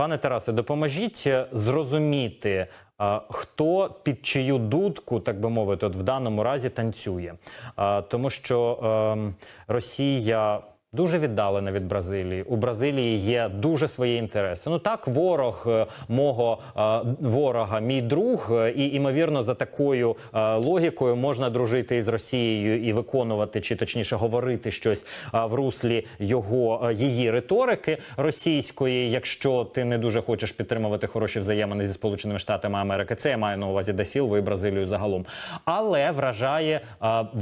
Пане Тарасе, допоможіть е, зрозуміти, е, хто під чию дудку, так би мовити, от в даному разі танцює. Е, Тому що ем, Росія. Дуже віддалена від Бразилії. У Бразилії є дуже свої інтереси. Ну так, ворог е, мого е, ворога, мій друг, е, і імовірно, за такою логікою можна дружити із Росією і виконувати, чи точніше говорити щось в руслі його її риторики російської, якщо ти не дуже хочеш підтримувати хороші взаємини зі Сполученими Штатами Америки. Це я маю на увазі Дасілву і Бразилію загалом. Але вражає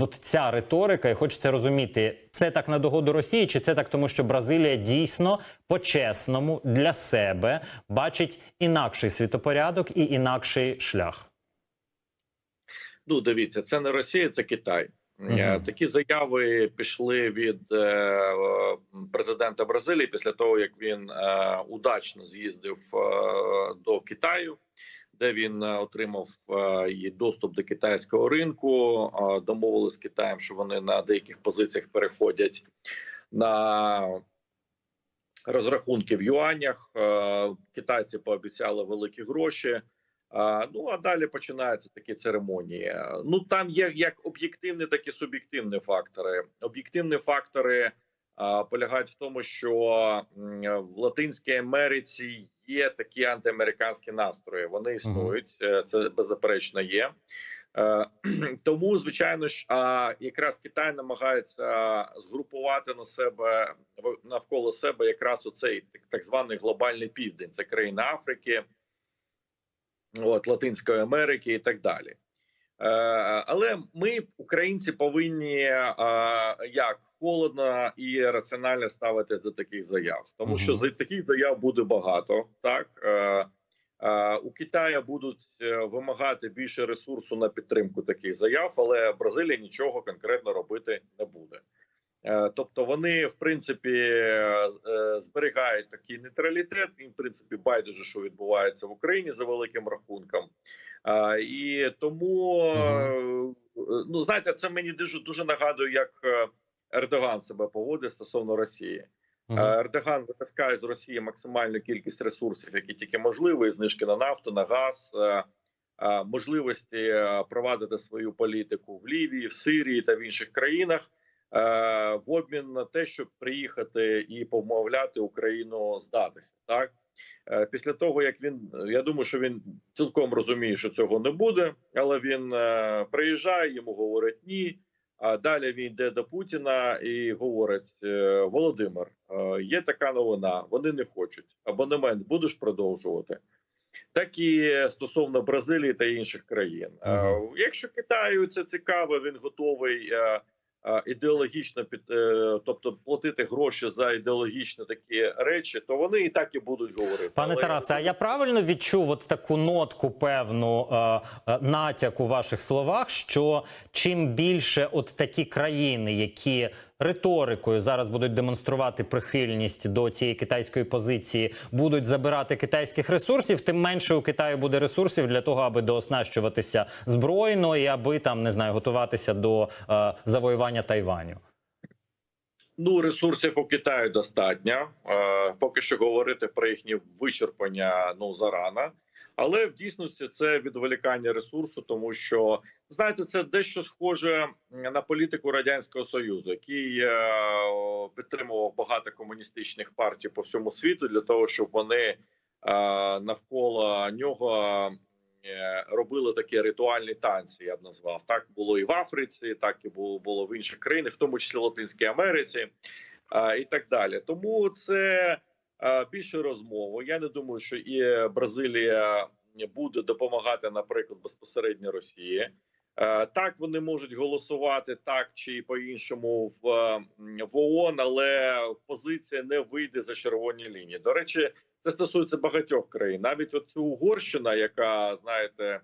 от ця риторика, і хочеться розуміти, це так на догоду Росії, чи це так, тому що Бразилія дійсно по-чесному для себе бачить інакший світопорядок і інакший шлях. Ну, дивіться, це не Росія, це Китай. Мгм. Е, Такі заяви пішли від е, президента Бразилії після того, як він е, удачно з'їздив е, до Китаю, де він е, отримав е, доступ до китайського ринку. е, Домовились з Китаєм, що вони на деяких позиціях переходять на розрахунки в юанях. Китайці пообіцяли великі гроші. Ну а далі починаються такі церемонії. Ну там є як об'єктивні, так і суб'єктивні фактори. Об'єктивні фактори полягають в тому, що в Латинській Америці є такі антиамериканські настрої. Вони існують, е, це беззаперечно є. Е, Тому, звичайно ж, якраз Китай намагається згрупувати на себе навколо себе якраз оцей так званий глобальний південь. Це країни Африки, от Латинської Америки і так далі. Е, але ми, українці, повинні е, як холодно і раціонально ставитись до таких заяв, тому що за таких заяв буде багато. Так е, у Китаю будуть вимагати більше ресурсу на підтримку таких заяв, але Бразилія нічого конкретно робити не буде. Тобто вони в принципі зберігають такий нейтралітет. Їм в принципі байдуже, що відбувається в Україні за великим рахунком. А, І тому е, ну знаєте, це мені дуже дуже нагадує, як е, Ердоган себе поводить стосовно Росії. Е, Ердоган витискає з Росії максимальну кількість ресурсів, які тільки можливі, знижки на нафту, на газ, можливості провадити свою політику в Лівії, в Сирії та в інших країнах. Е, В обмін на те, щоб приїхати і помовляти Україну здатися, так Е, після того як він я думаю, що він цілком розуміє, що цього не буде, але він е, приїжджає, йому говорять ні. А далі він йде до Путіна і говорить: Володимир, є така новина, вони не хочуть. Абонемент будеш продовжувати. Так і стосовно Бразилії та інших країн. Ага. Якщо Китаю це цікаво, він готовий ідеологічно під, е, тобто платити гроші за ідеологічні такі речі, то вони і так і будуть говорити. Пане Але- Тарасе, а я правильно відчув от таку нотку, певну е, е, натяк у ваших словах, що чим більше от такі країни, які риторикою зараз будуть демонструвати прихильність до цієї китайської позиції, будуть забирати китайських ресурсів, тим менше у Китаю буде ресурсів для того, аби дооснащуватися збройно і аби там не знаю, готуватися до е, завоювання Тайваню. Ну, ресурсів у Китаю достатньо. Е, поки що говорити про їхнє вичерпання ну зарано. Але в дійсності це відволікання ресурсу, тому що знаєте, це дещо схоже на політику радянського союзу, який е, підтримував багато комуністичних партій по всьому світу для того, щоб вони е, навколо нього е, робили такі ритуальні танці. Я б назвав так було і в Африці, так і було в інших країнах, в тому числі Латинській Америці, і так далі. Тому це більше розмови. Я не думаю, що і Бразилія буде допомагати, наприклад, безпосередньо Росії. Е, Так, вони можуть голосувати так чи по іншому в, е, в ООН, але позиція не вийде за червоні лінії. До речі, це стосується багатьох країн. Навіть оцю Угорщина, яка знаєте.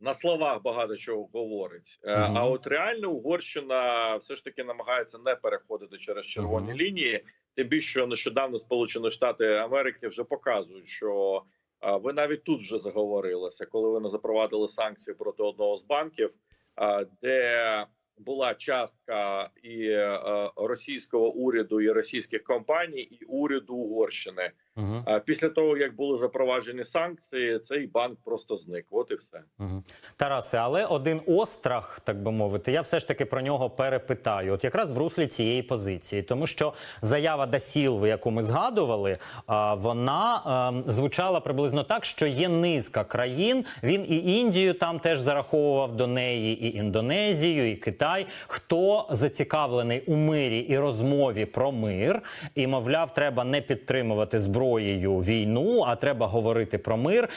Е, на словах багато чого говорить, Е, Мгм. а от реально Угорщина все ж таки намагається не переходити через червоні Мгм. лінії. Тим більше що нещодавно Сполучені Штати Америки вже показують, що а, ви навіть тут вже заговорилися, коли вони запровадили санкції проти одного з банків, а, де була частка і е, російського уряду, і російських компаній, і уряду Угорщини. Угу. А після того як були запроваджені санкції, цей банк просто зник. От і все. Угу. Тарасе, але один острах, так би мовити, я все ж таки про нього перепитаю. От якраз в руслі цієї позиції, тому що заява Дасілви, яку ми згадували, вона ем, звучала приблизно так, що є низка країн. Він і Індію там теж зараховував до неї, і Індонезію, і Китай. Хто зацікавлений у мирі і розмові про мир, і мовляв, треба не підтримувати зброєю війну, а треба говорити про мир.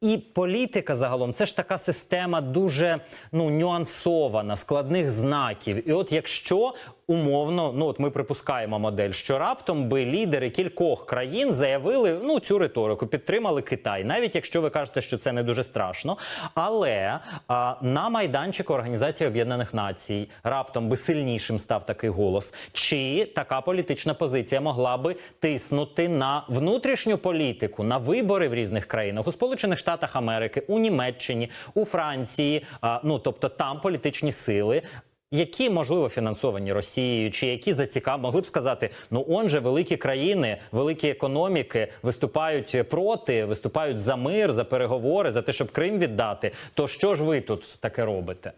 І політика загалом це ж така система дуже ну нюансована, складних знаків. І от якщо умовно, ну от ми припускаємо модель, що раптом би лідери кількох країн заявили ну цю риторику, підтримали Китай, навіть якщо ви кажете, що це не дуже страшно. Але а, на майданчику Організації Об'єднаних Націй раптом би сильнішим став такий голос. Чи така політична позиція могла би тиснути на внутрішню політику, на вибори в різних країнах у Сполучених Штатах Америки, у Німеччині, у Франції? А, ну тобто там політичні сили. Які можливо фінансовані Росією, чи які зацікав могли б сказати, ну он же великі країни, великі економіки виступають проти, виступають за мир, за переговори, за те, щоб Крим віддати. То що ж ви тут таке робите?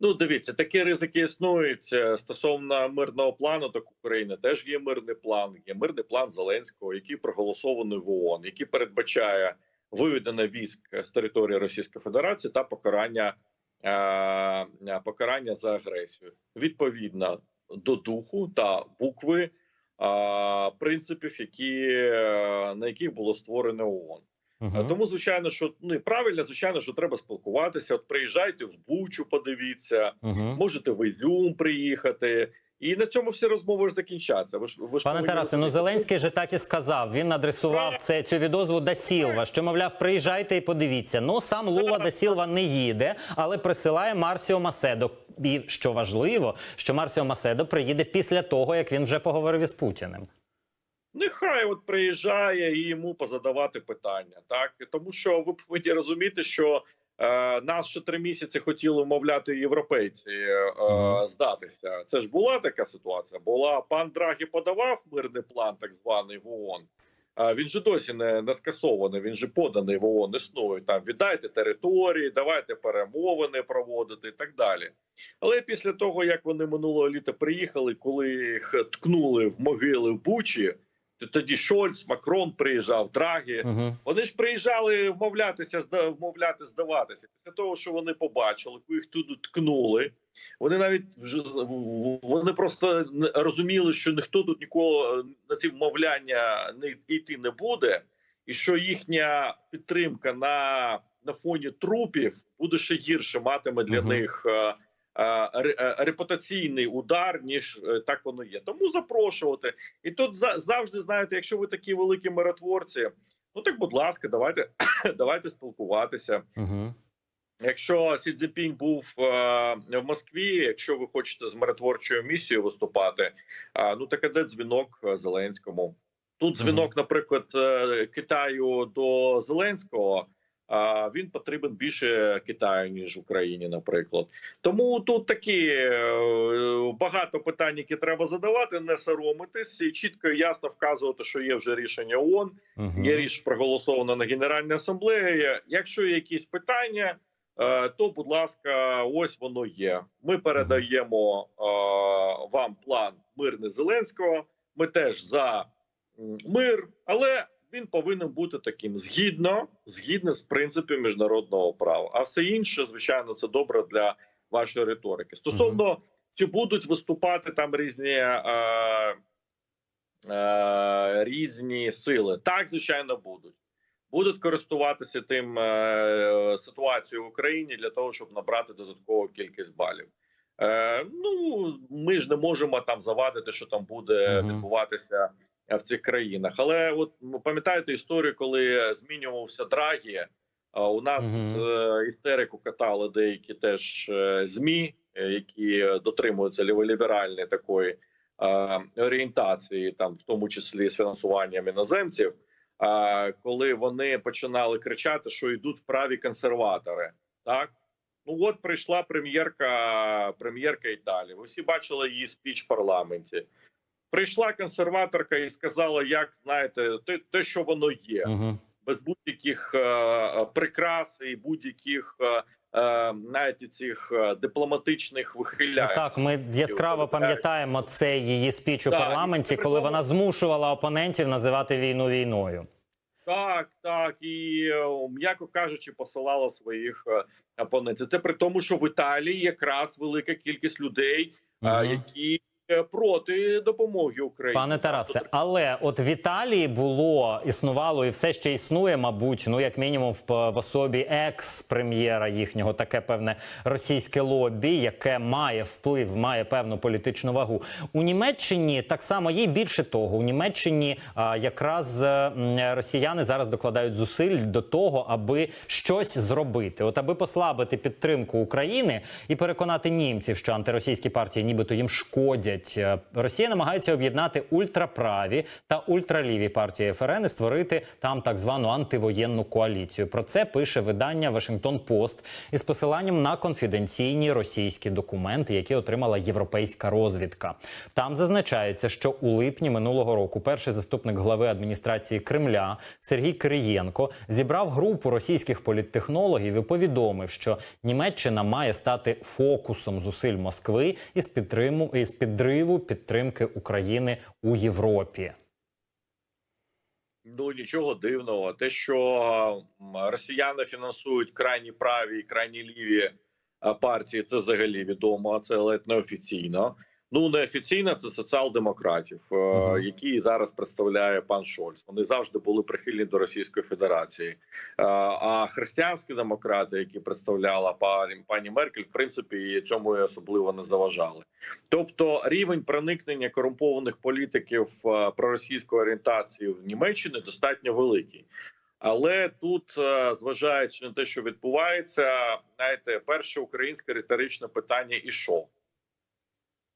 Ну, дивіться, такі ризики існують стосовно мирного плану. Так України теж є мирний план. Є мирний план Зеленського, який проголосований в ООН, який передбачає виведення військ з території Російської Федерації та покарання покарання за агресію відповідно до духу та букви е, принципів, які е, на яких було створено ООН. Угу. Тому, звичайно, що ну і правильно, звичайно, що треба спілкуватися. От приїжджайте в Бучу, подивіться, Угу. можете в Ізюм приїхати, і на цьому всі розмови ж закінчаться. Ви ж ви ж Пане повинні Тарасе, ну Зеленський же так і сказав. Він адресував це цю відозву да Сілва, що мовляв, приїжджайте і подивіться. Ну сам Лула да Сілва не їде, але присилає Марсіо Маседо. І що важливо, що Марсіо Маседо приїде після того, як він вже поговорив із Путіним. Нехай от приїжджає і йому позадавати питання, так тому що ви повинні розуміти, що нас ще три місяці хотіли вмовляти європейці е, здатися. Це ж була така ситуація. Була пан Драгі подавав мирний план, так званий в ООН. А він же досі не, не скасований. Він же поданий в ООН, існує там. Віддайте території, давайте перемовини проводити і так далі. Але після того, як вони минулого літа приїхали, коли їх ткнули в могили в Бучі, тоді Шольц, Макрон приїжджав, Драгі. Угу. Вони ж приїжджали вмовлятися, вмовляти, здаватися. Після того, що вони побачили, коли їх туди ткнули. Вони навіть вже вони просто розуміли, що ніхто тут нікого е, на ці вмовляння не йти не буде, і що їхня підтримка на, на фоні трупів буде ще гірше матиме для Мгм. них. Е, е, ре- Репутаційний удар, ніж е, так воно є. Тому запрошувати. І тут за- завжди знаєте, якщо ви такі великі миротворці, ну так, будь ласка, давайте, давайте спілкуватися. Угу. Якщо Сі Цзіньпінь був е, в Москві, якщо ви хочете з миротворчою місією виступати, е, ну так де дзвінок Зеленському? Тут дзвінок, наприклад, Китаю до Зеленського. А він потрібен більше Китаю ніж Україні, наприклад. Тому тут такі е, багато питань, які треба задавати, не соромитись і чітко і ясно вказувати, що є вже рішення ООН, Угу. Є річ проголосована на Генеральній асамблеї. Якщо є якісь питання, е, то будь ласка, ось воно є. Ми передаємо е, вам план мирний Зеленського. Ми теж за мир, але він повинен бути таким згідно, згідно з принципів міжнародного права. А все інше, звичайно, це добре для вашої риторики. Стосовно чи будуть виступати там різні. Е, е, різні сили. Так, звичайно, будуть. Будуть користуватися тим е, ситуацією в Україні для того, щоб набрати додаткову кількість балів. Е, ну ми ж не можемо там завадити, що там буде відбуватися в цих країнах. Але от пам'ятаєте історію, коли змінювався Драгі. У нас е, істерику катали деякі теж е, змі, е, які дотримуються ліволіберальної такої е, орієнтації, там в тому числі з фінансуванням іноземців. е, коли вони починали кричати, що йдуть праві консерватори, так Ну от прийшла прем'єрка прем'єрка Італії. Ви всі бачили її спіч в парламенті. Прийшла консерваторка і сказала, як знаєте, те, те що воно є, Угу. без будь-яких е, прикрас і будь-яких е, е, навіть цих е, дипломатичних Ну, вихилянь. так, ми яскраво пам'ятаємо цей її спіч у Так, парламенті, коли вона змушувала опонентів називати війну війною. Так, так, і е, м'яко кажучи, посилала своїх е, опонентів. Це при тому, що в Італії якраз велика кількість людей, е, Мгм. які е, проти допомоги Україні. Пане Тарасе, але от в Італії було існувало і все ще існує, мабуть, ну як мінімум в, в особі екс-прем'єра їхнього таке певне російське лобі, яке має вплив, має певну політичну вагу. У Німеччині так само є більше того. У Німеччині а, якраз е, росіяни зараз докладають зусиль до того, аби щось зробити, от аби послабити підтримку України і переконати німців, що антиросійські партії, нібито їм шкодять. Е, Росія намагається об'єднати ультраправі та ультраліві партії ФРН і створити там так звану антивоєнну коаліцію. Про це пише видання Вашингтон Пост із посиланням на конфіденційні російські документи, які отримала європейська розвідка. Там зазначається, що у липні минулого року перший заступник глави адміністрації Кремля Сергій Кириєнко зібрав групу російських політтехнологів і повідомив, що Німеччина має стати фокусом зусиль Москви із підтриму із підриву підтримки України у Європі. Ну нічого дивного. Те, що росіяни фінансують крайні праві і крайні ліві партії, це взагалі відомо. Це ледь неофіційно. Ну неофіційно це соціал-демократів, е, які зараз представляє пан Шольц. Вони завжди були прихильні до Російської Федерації. Е, А християнські демократи, які представляла пані, пані Меркель, в принципі, цьому і особливо не заважали. Тобто рівень проникнення корумпованих політиків е, проросійської орієнтації в Німеччині достатньо великий. Але тут, зважаючи на те, що відбувається, знаєте, перше українське риторичне питання: і що?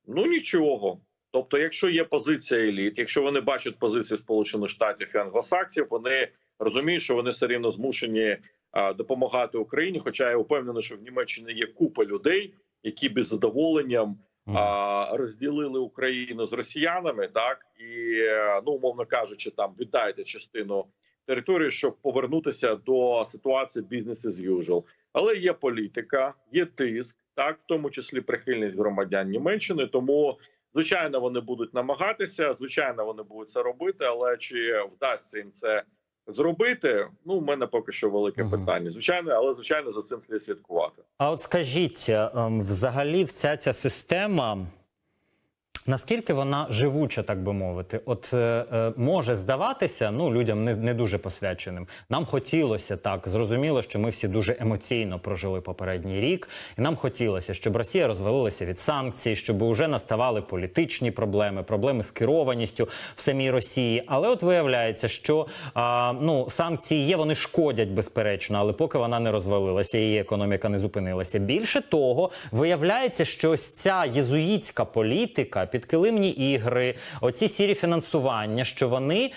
Ну нічого. Тобто, якщо є позиція еліт, якщо вони бачать позицію Сполучених Штатів і англосаксів, вони розуміють, що вони все рівно змушені а, допомагати Україні. Хоча я впевнений, що в Німеччині є купа людей, які без задоволенням а, розділили Україну з росіянами, так і е, ну умовно кажучи, там віддайте частину території, щоб повернутися до ситуації бізнес as usual. Але є політика, є тиск, так в тому числі прихильність громадян Німеччини. Тому звичайно вони будуть намагатися, звичайно, вони будуть це робити. Але чи вдасться їм це зробити? Ну, в мене поки що велике угу. питання. Звичайно, але звичайно за цим слід слідкувати. А от скажіть, ем, взагалі, вся ця система. Наскільки вона живуча, так би мовити, от е, е, може здаватися, ну людям не, не дуже посвяченим. Нам хотілося так. Зрозуміло, що ми всі дуже емоційно прожили попередній рік, і нам хотілося, щоб Росія розвалилася від санкцій, щоб вже наставали політичні проблеми, проблеми з керованістю в самій Росії. Але от виявляється, що а, ну санкції є, вони шкодять безперечно, але поки вона не розвалилася, її економіка не зупинилася. Більше того, виявляється, що ось ця єзуїтська політика, підкилимні ігри, оці сірі фінансування, що вони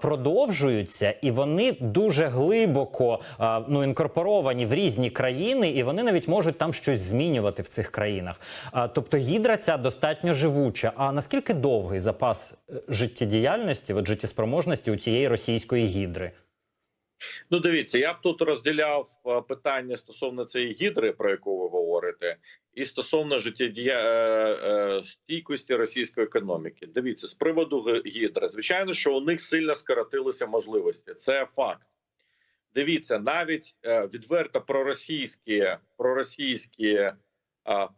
продовжуються і вони дуже глибоко ну інкорпоровані в різні країни, і вони навіть можуть там щось змінювати в цих країнах. Тобто гідра ця достатньо живуча. А наскільки довгий запас е, життєдіяльності, от життєспроможності у цієї російської гідри? Ну, дивіться, я б тут розділяв е, питання стосовно цієї гідри, про яку ви говорите, і стосовно життєдія е, е, стійкості російської економіки. Дивіться, з приводу г- гідри, звичайно, що у них сильно скоротилися можливості. Це факт. Дивіться, навіть е, відверто проросійські проросійські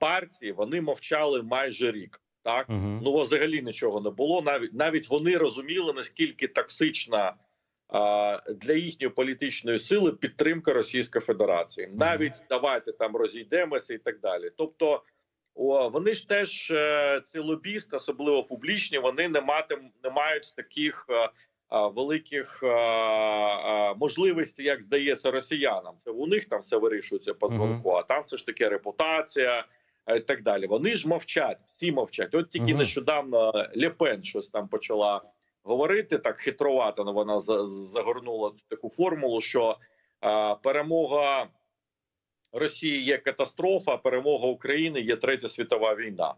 партії вони мовчали майже рік. Так Угу. ну взагалі нічого не було. Навіть навіть вони розуміли наскільки токсична для їхньої політичної сили підтримка Російської Федерації. Навіть давайте там розійдемося і так далі. Тобто, о, вони ж теж е, ці лобісти, особливо публічні, вони не матим не мають таких. е, Великих а, а, можливостей, як здається, росіянам, це у них там все вирішується по дзвонку. А там все ж таки репутація і так далі. Вони ж мовчать, всі мовчать. От тільки нещодавно Лепен щось там почала говорити так хитрувато. ну, Вона загорнула таку формулу, що перемога Росії є катастрофа, а перемога України є третя світова війна.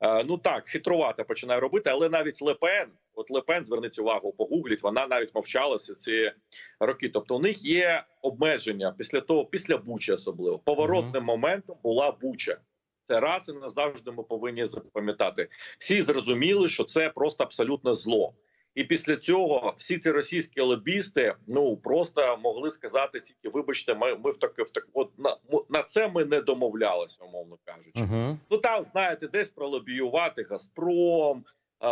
Е, Ну так, хитрувато починає робити, але навіть Лепен, от Лепен, зверніть увагу, погугліть, вона навіть мовчалася ці роки. Тобто, у них є обмеження після того, після Бучі, особливо поворотним моментом була Буча. Це раз і назавжди ми повинні запам'ятати. Всі зрозуміли, що це просто абсолютно зло. І після цього всі ці російські лобісти ну просто могли сказати тільки вибачте, ми, ми в таке в так от на, на це ми не домовлялися, умовно кажучи. Угу. Ну там знаєте, десь пролобіювати Газпром,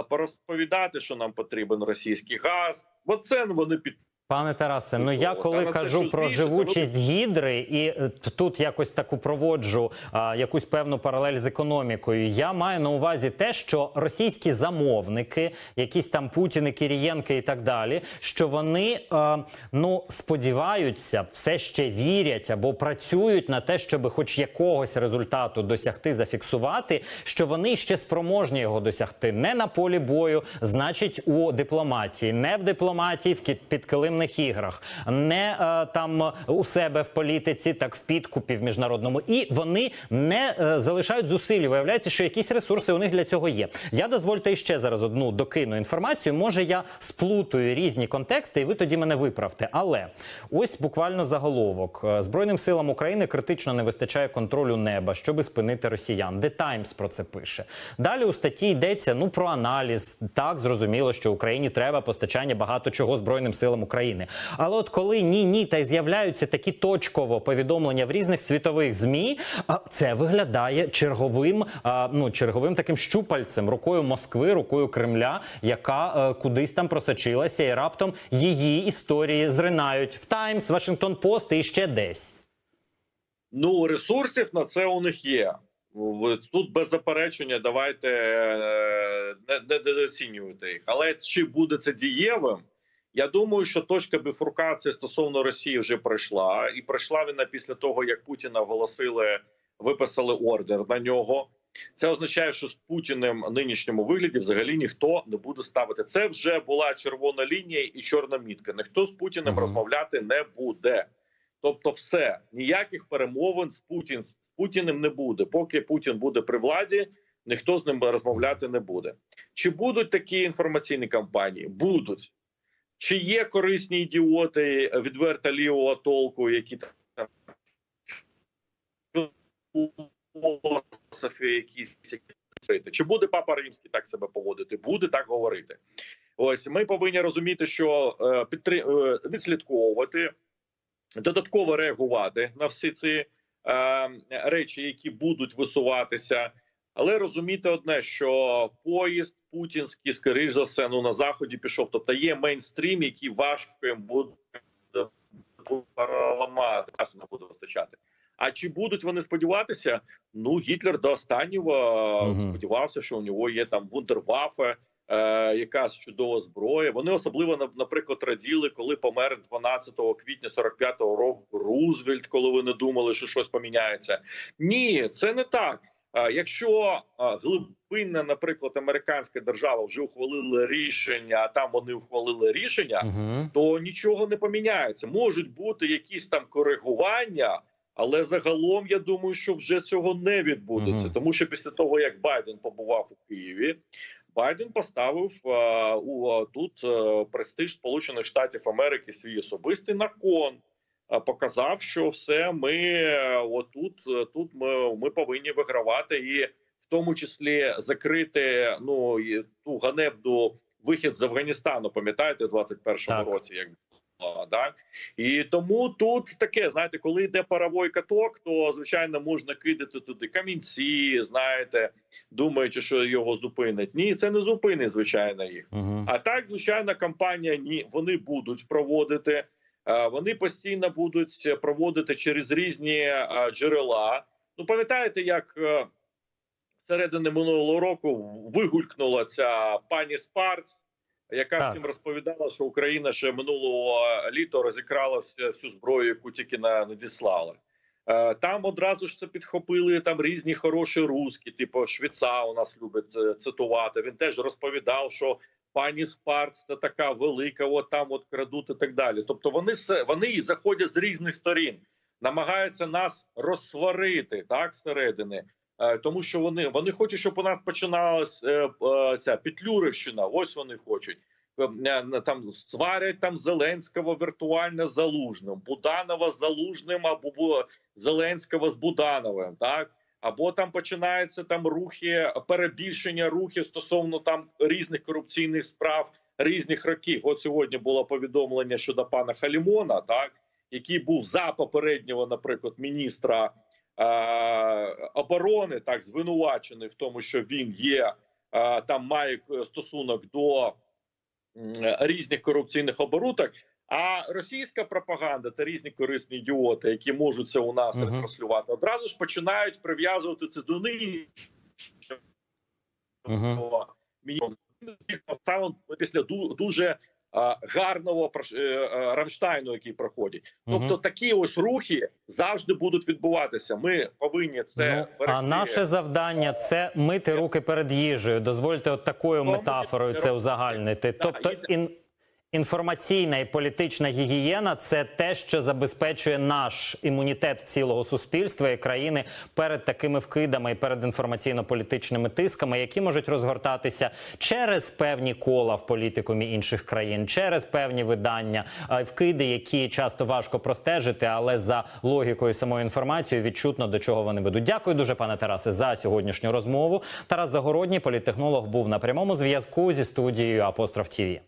порозповідати, що нам потрібен російський газ. Бо це вони під Пане Тарасе, ну я коли Саме кажу про живучість гідри, і е, тут якось таку проводжу а, якусь певну паралель з економікою. Я маю на увазі те, що російські замовники, якісь там Путіни, Кірієнки і так далі, що вони е, ну сподіваються, все ще вірять або працюють на те, щоб хоч якогось результату досягти, зафіксувати, що вони ще спроможні його досягти не на полі бою, значить у дипломатії, не в дипломатії в кі- підкилимних іграх, не е, там у себе в політиці, так в підкупі в міжнародному. І вони не е, залишають зусиль. Виявляється, що якісь ресурси у них для цього є. Я дозвольте іще зараз одну докину інформацію. Може, я сплутую різні контексти, і ви тоді мене виправте. Але ось буквально заголовок Е, збройним силам України критично не вистачає контролю неба, щоби спинити росіян. The Times про це пише. Далі у статті йдеться ну про аналіз. Так зрозуміло, що Україні треба постачання багато чого збройним силам України. Але от коли ні, ні, та й з'являються такі точково повідомлення в різних світових змі, це виглядає черговим, ну черговим таким щупальцем, рукою Москви, рукою Кремля, яка е, кудись там просочилася, і раптом її історії зринають в Таймс, Вашингтон Пост і ще десь. ну ресурсів на це у них є. Тут без заперечення, давайте е, не, не недооцінювати їх. Але чи буде це дієвим? Я думаю, що точка біфуркації стосовно Росії вже пройшла, і пройшла вона після того, як Путіна оголосили, виписали ордер на нього. Це означає, що з Путіним в нинішньому вигляді взагалі ніхто не буде ставити. Це вже була червона лінія і чорна мітка. Ніхто з Путіним Мгм. розмовляти не буде. Тобто, все ніяких перемовин з Путін з Путіним не буде. Поки Путін буде при владі, ніхто з ним розмовляти не буде. Чи будуть такі інформаційні кампанії? Будуть. Чи є корисні ідіоти відверто лівого толку, які там філософи якісь чи буде папа римський так себе поводити? Буде так говорити. Ось ми повинні розуміти, що е, підтри... е, відслідковувати, додатково реагувати на всі ці е, речі, які будуть висуватися. Але розуміти одне, що поїзд путінський, скоріш за все, ну на заході пішов. Тобто є мейнстрім, який важко їм буде ламати, часу не буде вистачати. А чи будуть вони сподіватися? Ну Гітлер до останнього Мгм. сподівався, що у нього є там вундервафе, е, якась чудова зброя. Вони особливо на- наприклад раділи, коли помер 12 квітня 45-го року Рузвельт, коли вони думали, що щось поміняється. Ні, це не так. А Якщо а, глибинна, наприклад, американська держава вже ухвалила рішення, а там вони ухвалили рішення, Угу. то нічого не поміняється. Можуть бути якісь там коригування, але загалом я думаю, що вже цього не відбудеться, Мгм. тому що після того як Байден побував у Києві. Байден поставив а, у а, тут а, престиж Сполучених Штатів Америки свій особистий на кон. А, Показав, що все ми е, отут, е, тут ми, ми повинні вигравати, і в тому числі закрити ну ту ганебну вихід з Афганістану. Пам'ятаєте, в 21-му році, як так і тому тут таке, знаєте, коли йде паровой каток, то звичайно можна кидати туди камінці, знаєте, думаючи, що його зупинить. Ні, це не зупинить, звичайно, їх. Угу. А так, звичайно, кампанія ні, вони будуть проводити. Е, Вони постійно будуть проводити через різні е, джерела. Ну, пам'ятаєте, як е, середини минулого року вигулькнула ця пані Спарц, яка Так. всім розповідала, що Україна ще минулого літа розікрала всю, зброю, яку тільки на- надіслала. Е, Там одразу ж це підхопили там різні хороші руски, типу Швіца у нас любить цитувати. Він теж розповідав, що пані Спарц це така велика, от там от крадуть і так далі. Тобто вони вони заходять з різних сторін. намагаються нас розсварити так зсередини. Е, Тому що вони вони хочуть, щоб у нас починалась е, е, ця Петлюрівщина. Ось вони хочуть. Там сварять там Зеленського віртуально Залужним, Буданова Залужним або Зеленського з Будановим. Так або там починаються там рухи перебільшення рухів стосовно там різних корупційних справ різних років. От сьогодні було повідомлення щодо пана Халімона, так який був за попереднього, наприклад, міністра е, оборони, так звинувачений в тому, що він є е, там має е, стосунок до різних корупційних оборудок. А російська пропаганда та різні корисні ідіоти, які можуть це у нас Мгм. ретранслювати, одразу ж починають прив'язувати це до нині. Мгм. Мінімум після ду- дуже гарного е, е, Рамштайну, який проходить. Тобто такі ось рухи завжди будуть відбуватися. Ми повинні це Ну, а наше завдання це мити руки перед їжею. Дозвольте от такою метафорою це узагальнити. Да, Тобто і- ін, інформаційна і політична гігієна це те, що забезпечує наш імунітет цілого суспільства і країни перед такими вкидами і перед інформаційно-політичними тисками, які можуть розгортатися через певні кола в політикумі інших країн, через певні видання, вкиди, які часто важко простежити, але за логікою самої інформації відчутно до чого вони ведуть. Дякую дуже, пане Тарасе, за сьогоднішню розмову. Тарас Загородній, політтехнолог, був на прямому зв'язку зі студією Апостроф ТІВІ.